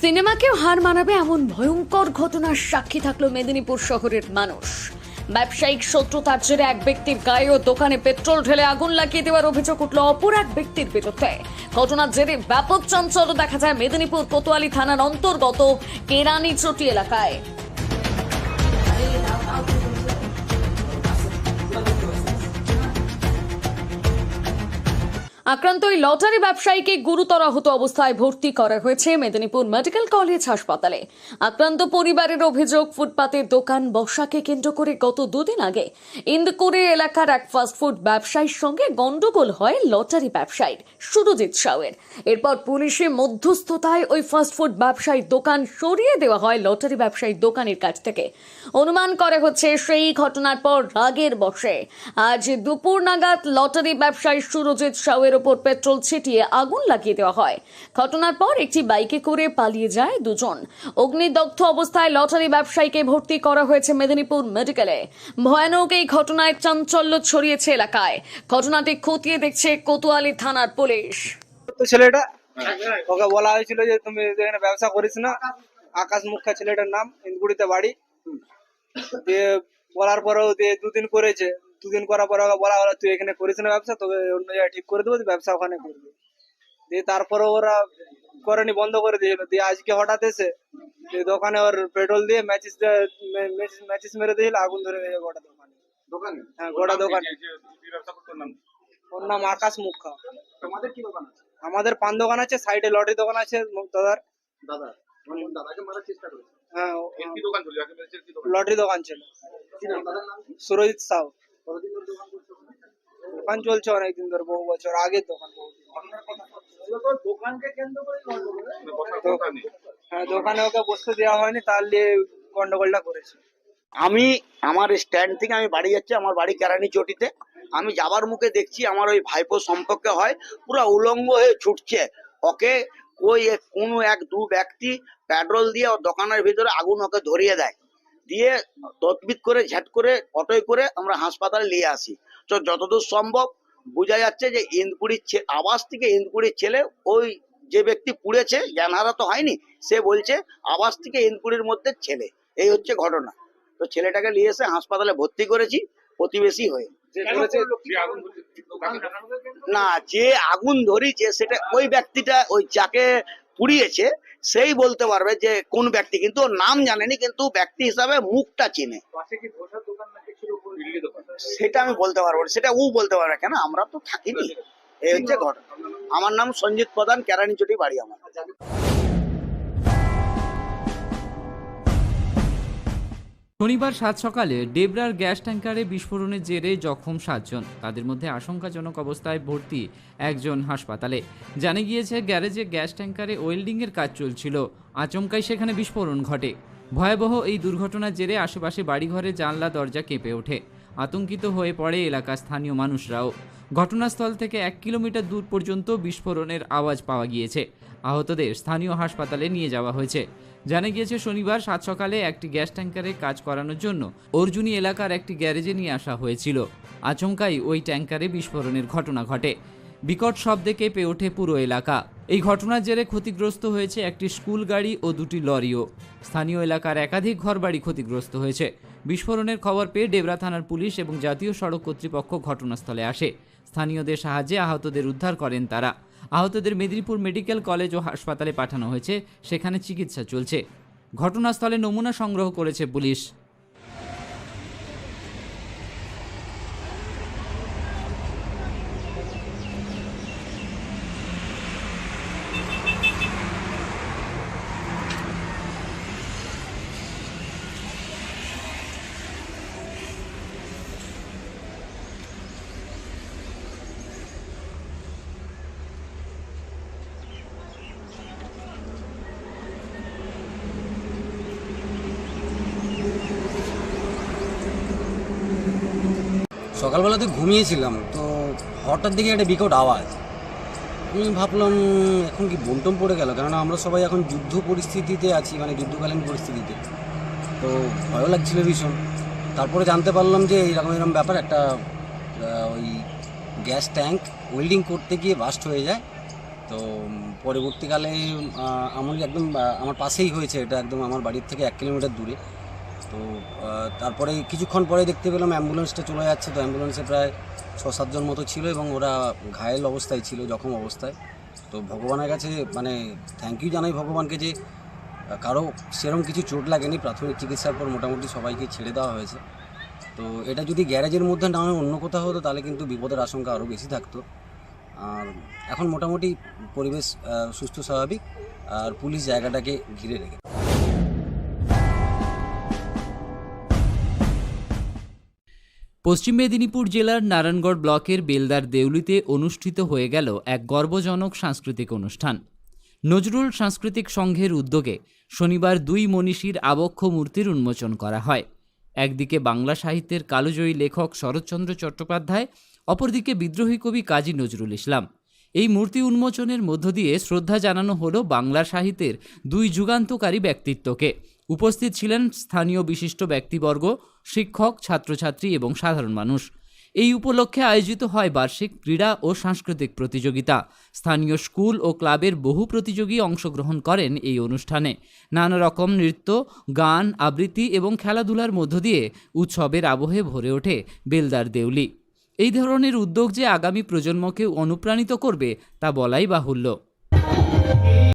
সিনেমাকেও হার মানাবে এমন ভয়ঙ্কর ঘটনার সাক্ষী থাকল মেদিনীপুর শহরের মানুষ। ব্যবসায়িক শত্রুতার জেরে এক ব্যক্তির গায়ে ও দোকানে পেট্রোল ঢেলে আগুন লাগিয়ে দেওয়ার অভিযোগ উঠল অপর এক ব্যক্তির বিরুদ্ধে। ঘটনার জেরে ব্যাপক চঞ্চল দেখা যায় মেদিনীপুর কোতোয়ালি থানার অন্তর্গত কেরানি চটি এলাকায়। আক্রান্ত ওই লটারি ব্যবসায়ীকে গুরুতর আহত অবস্থায় ভর্তি করা হয়েছে মেদিনীপুর মেডিকেল কলেজ হাসপাতালে। আক্রান্ত পরিবারের অভিযোগ, ফুটপাতের দোকান বসাকে কেন্দ্র করে গত দুদিন আগে ইন্দুকুরে এলাকার এক ফাস্টফুড ব্যবসায়ীর সঙ্গে গন্ডগোল হয় লটারি ব্যবসায়ীর, সুরজিৎ সাউয়ের। এরপর পুলিশের মধ্যস্থতায় ওই ফাস্টফুড ব্যবসায়ীর দোকান সরিয়ে দেওয়া হয় লটারি ব্যবসায়ীর দোকানের কাছ থেকে। অনুমান করা হচ্ছে সেই ঘটনার পর রাগের বসে। আজ দুপুর নাগাদ লটারি ব্যবসায়ী সুরজিৎ সাউয়ের ওপর পেট্রোল ছিটিয়ে আগুন লাগিয়ে দেওয়া হয়। ঘটনার পর একটি বাইকে করে পালিয়ে যায় দুজন। অগ্নিদগ্ধ অবস্থায় লটারি ব্যবসায়ীকে ভর্তি করা হয়েছে মেদিনীপুর মেডিকেলে। ভয়ানক এই ঘটনায় চাঞ্চল্য ছড়িয়েছে এলাকায়। ঘটনাটি খতিয়ে দেখছে কোতোয়ালি থানার পুলিশ। ছেলেটা, ওকে বলা হয়েছিল যে তুমি এখানে ব্যবসা করিস না। আকাশ মুখা ছেলেটার নাম, ইন্দগুড়িতে বাড়ি। দিয়ে বলার পরেও দিয়ে দুদিন করেছে। দুদিন করার পর ওকে বলা হলো তুই এখানে করিস না ব্যবসা তোকে অন্য জায়গায় ঠিক করে দেবো তুই ব্যবসা ওখানে করবি। দিয়ে তারপরে ওরা করেনি বন্ধ করে দিয়েছিল। দিয়ে আজকে হঠাৎ এসে দিয়ে দোকানে ওর পেট্রোল দিয়ে ম্যাচিস ম্যাচিস মেরে দিয়েছিল আগুন ধরে গেছে গোটা দোকানে। দোকানে? হ্যাঁ গোটা দোকানে। ওর নাম আকাশ মুখা তোমাদের কি দোকান আছে? আমাদের পান দোকান আছে সাইডে লটারি দোকান আছে দাদার। দাদা দাদাকে মারার চেষ্টা করেছে। হ্যাঁ লটারি দোকান ছিল কি নাম? দাদার নাম কি? সুরজিৎ সাউ। দোকান চলছে অনেকদিন ধরে বহু বছর আগের দোকান বহুদিন। দোকানকে কেন্দ্র করে বসার কথা নেই। হ্যাঁ দোকানে ওকে বসতে দেওয়া হয়নি তার গন্ডগোলটা করেছে। আমি আমার স্ট্যান্ড থেকে আমি বাড়ি যাচ্ছি আমার বাড়ি কেরানি চটিতে। আমি যাবার মুখে দেখছি আমার ওই ভাইপো সম্পর্কে হয় পুরো উলঙ্গ হয়ে ছুটছে। ওকে ওই কোনো এক দু ব্যক্তি পেট্রোল দিয়ে ওর দোকানের ভিতরে আগুন ওকে ধরিয়ে দেয়। দিয়ে তদবিদ করে ঝ্যাট করে অটোয় করে আমরা হাসপাতালে নিয়ে আসি। তো যতদূর সম্ভব বোঝা যাচ্ছে যে ইন্দপুরির আবাস থেকে ইন্দপুরির ছেলে ওই যে ব্যক্তি পুড়েছে জ্ঞানহারা তো হয়নি সে বলছে আবাস থেকে ইন্দপুরির মধ্যে ছেলে। এই হচ্ছে ঘটনা। তো ছেলেটাকে নিয়ে এসে হাসপাতালে ভর্তি করেছি প্রতিবেশী হয়ে। না যে আগুন ধরিয়েছে সেটা ওই ব্যক্তিটা ওই যাকে পুড়িয়েছে সেই বলতে পারবে যে কোন ব্যক্তি কিন্তু নাম জানেনি কিন্তু ব্যক্তি হিসাবে মুখটা চিনে। সেটা আমি বলতে পারব সেটা ও বলতে পারবে কেন আমরা তো থাকিনি। এই হচ্ছে ঘটনা। আমার নাম সঞ্জিত প্রধান কেরানিচটি বাড়ি আমার। শনিবার সাত সকালে ডেবরার গ্যাস ট্যাঙ্কারে বিস্ফোরণের জেরে জখম সাতজন। তাদের মধ্যে আশঙ্কাজনক অবস্থায় ভর্তি একজন হাসপাতালে। জানা গিয়েছে, গ্যারেজে গ্যাস ট্যাঙ্কারে ওয়েল্ডিংয়ের কাজ চলছিল। আচমকাই সেখানে বিস্ফোরণ ঘটে। ভয়াবহ এই দুর্ঘটনার জেরে আশেপাশে বাড়িঘরে জানলা দরজা কেঁপে ওঠে। আতঙ্কিত হয়ে পড়ে এলাকার স্থানীয় মানুষরাও। ঘটনাস্থল থেকে এক কিলোমিটার দূর পর্যন্ত বিস্ফোরণের আওয়াজ পাওয়া গিয়েছে। আহতদের স্থানীয় হাসপাতালে নিয়ে যাওয়া হয়েছে। জানা গিয়েছে, শনিবার সাত সকালে একটি গ্যাস ট্যাঙ্কারে কাজ করানোর জন্য অর্জুনী এলাকার একটি গ্যারেজে নিয়ে আসা হয়েছিল। আচমকাই ওই ট্যাঙ্কারে বিস্ফোরণের ঘটনা ঘটে। বিকট শব্দে কেঁপে ওঠে পুরো এলাকা। এই ঘটনার জেরে ক্ষতিগ্রস্ত হয়েছে একটি স্কুল গাড়ি ও দুটি লরিও। স্থানীয় এলাকার একাধিক ঘরবাড়ি ক্ষতিগ্রস্ত হয়েছে। বিস্ফোরণের খবর পেয়ে ডেবরা থানার পুলিশ এবং জাতীয় সড়ক কর্তৃপক্ষ ঘটনাস্থলে আসে। স্থানীয়দের সাহায্যে আহতদের উদ্ধার করেন তারা। আহতদের মেদিনীপুর মেডিকেল কলেজ ও হাসপাতালে পাঠানো হয়েছে। সেখানে চিকিৎসা চলছে। ঘটনাস্থলে নমুনা সংগ্রহ করেছে পুলিশ। সকালবেলাতে ঘুমিয়েছিলাম, তো হঠাৎ দেখি একটা বিকট আওয়াজ। আমি ভাবলাম, এখন কি বন্টম পড়ে গেল? কেননা আমরা সবাই এখন যুদ্ধ পরিস্থিতিতে আছি মানে যুদ্ধকালীন পরিস্থিতিতে। তো ভয়ও লাগছিল ভীষণ। তারপরে জানতে পারলাম যে এইরকম এরকম ব্যাপার, একটা ওই গ্যাস ট্যাঙ্ক ওয়েল্ডিং করতে গিয়ে বাস্ট হয়ে যায়। তো পরবর্তীকালে আমার একদম আমার পাশেই হয়েছে, এটা একদম আমার বাড়ির থেকে এক কিলোমিটার দূরে। তো তারপরে কিছুক্ষণ পরে দেখতে পেলাম অ্যাম্বুলেন্সটা চলে যাচ্ছে। তো অ্যাম্বুলেন্সে প্রায় ছ সাতজন মতো ছিল এবং ওরা ঘায়েল অবস্থায় ছিল, জখম অবস্থায়। তো ভগবানের কাছে মানে থ্যাংক ইউ জানাই ভগবানকে যে কারও সেরকম কিছু চোট লাগেনি। প্রাথমিক চিকিৎসার পর মোটামুটি সবাইকে ছেড়ে দেওয়া হয়েছে। তো এটা যদি গ্যারেজের মধ্যে না হয়, অন্য কোথাও হতো, তাহলে কিন্তু বিপদের আশঙ্কা আরও বেশি থাকতো। আর এখন মোটামুটি পরিবেশ সুস্থ, স্বাভাবিক। আর পুলিশ জায়গাটাকে ঘিরে রেখে পশ্চিম মেদিনীপুর জেলার নারায়ণগড় ব্লকের বেলদার দেউলিতে অনুষ্ঠিত হয়ে গেল এক গর্বজনক সাংস্কৃতিক অনুষ্ঠান। নজরুল সাংস্কৃতিক সংঘের উদ্যোগে শনিবার দুই মনীষীর আবক্ষ মূর্তির উন্মোচন করা হয়। একদিকে বাংলা সাহিত্যের কালোজয়ী লেখক শরৎচন্দ্র চট্টোপাধ্যায়, অপরদিকে বিদ্রোহী কবি কাজী নজরুল ইসলাম। এই মূর্তি উন্মোচনের মধ্য দিয়ে শ্রদ্ধা জানানো হলো বাংলা সাহিত্যের দুই যুগান্তকারী ব্যক্তিত্বকে। উপস্থিত ছিলেন স্থানীয় বিশিষ্ট ব্যক্তিবর্গ, শিক্ষক, ছাত্রছাত্রী এবং সাধারণ মানুষ। এই উপলক্ষে আয়োজিত হয় বার্ষিক ক্রীড়া ও সাংস্কৃতিক প্রতিযোগিতা। স্থানীয় স্কুল ও ক্লাবের বহু প্রতিযোগী অংশগ্রহণ করেন এই অনুষ্ঠানে। নানা রকম নৃত্য, গান, আবৃত্তি এবং খেলাধুলার মধ্য দিয়ে উৎসবের আবহে ভরে ওঠে বেলদার দেউলি। এই ধরনের উদ্যোগ যে আগামী প্রজন্মকে অনুপ্রাণিত করবে তা বলাই বাহুল্য।